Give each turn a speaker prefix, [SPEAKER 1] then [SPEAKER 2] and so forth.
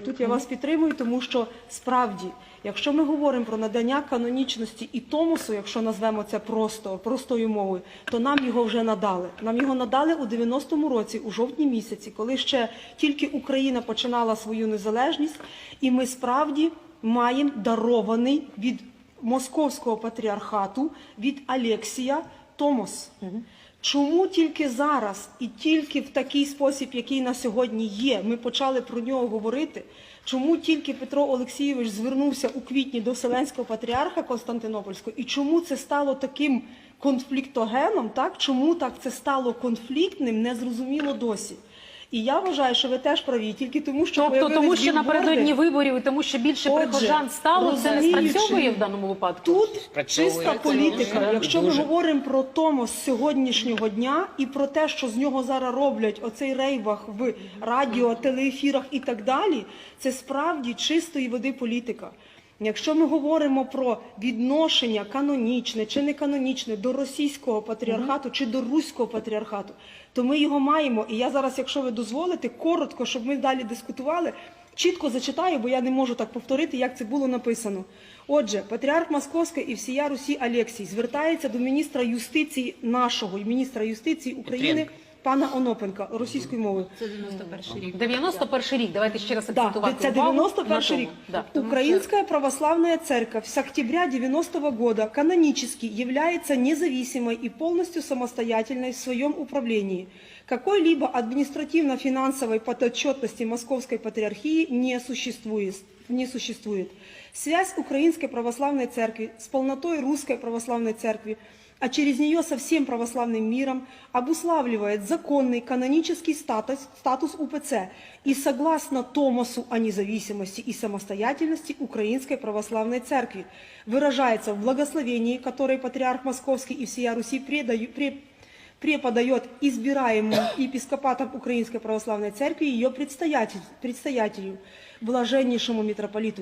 [SPEAKER 1] Тут я вас підтримую, тому що справді, якщо ми говоримо про надання канонічності і томосу, якщо назвемо це просто простою мовою, то нам його вже надали. Нам його надали у 90-му році, у жовтні місяці, коли ще тільки Україна починала свою незалежність, і ми справді маємо дарований від московського патріархату від Алексія Томос. Чому тільки зараз і тільки в такий спосіб, який на сьогодні є, ми почали про нього говорити? Чому тільки Петро Олексійович звернувся у квітні до Вселенського патріарха Константинопольського? І чому це стало таким конфліктогеном? Так? Чому так це стало конфліктним, незрозуміло досі. І я вважаю, що ви теж праві, тільки тому, що
[SPEAKER 2] Тобто,
[SPEAKER 1] появились
[SPEAKER 2] тому що
[SPEAKER 1] білборди.
[SPEAKER 2] напередодні виборів і тому, що більше
[SPEAKER 1] Отже,
[SPEAKER 2] прихожан стало, це не спрацьовує в даному випадку.
[SPEAKER 1] Тут чиста політика. Якщо ми говоримо про Томос сьогоднішнього дня і про те, що з нього зараз роблять оцей рейвах в радіо, телеефірах і так далі, це справді чистої води політика. Якщо ми говоримо про відношення канонічне чи не канонічне до російського патріархату чи до руського патріархату, то ми його маємо. І я зараз, якщо ви дозволите, коротко, щоб ми далі дискутували, чітко зачитаю, бо я не можу так повторити, як це було написано. Отже, патріарх Московський і всія Русі Алексій звертається до міністра юстиції нашого міністра юстиції України. пана Онопенка російською мовою.
[SPEAKER 3] Це 91 рік.
[SPEAKER 2] 91 рік, давайте ще раз
[SPEAKER 1] Да,
[SPEAKER 2] акцентувати
[SPEAKER 1] це
[SPEAKER 2] увагу
[SPEAKER 1] 91
[SPEAKER 2] на тому.
[SPEAKER 1] рік.
[SPEAKER 2] Да.
[SPEAKER 1] Украинская православная церковь с октября 90 года канонически является независимой и полностью самостоятельной в своем управлении. Какой-либо административно-финансовой подотчетности Московской Патриархии не существует. Не существует. Связь Украинской Православной Церкви с полнотой Русской Православной Церкви а через нее со всем православным миром обуславливает законный канонический статус, статус УПЦ и согласно Томасу о независимости и самостоятельности Украинской Православной Церкви выражается в благословении, которое Патриарх Московский и всея Руси предаю- пре- преподает избираемому епископатом Украинской Православной Церкви ее предстоятелю, предстоятелю, блаженнейшему митрополиту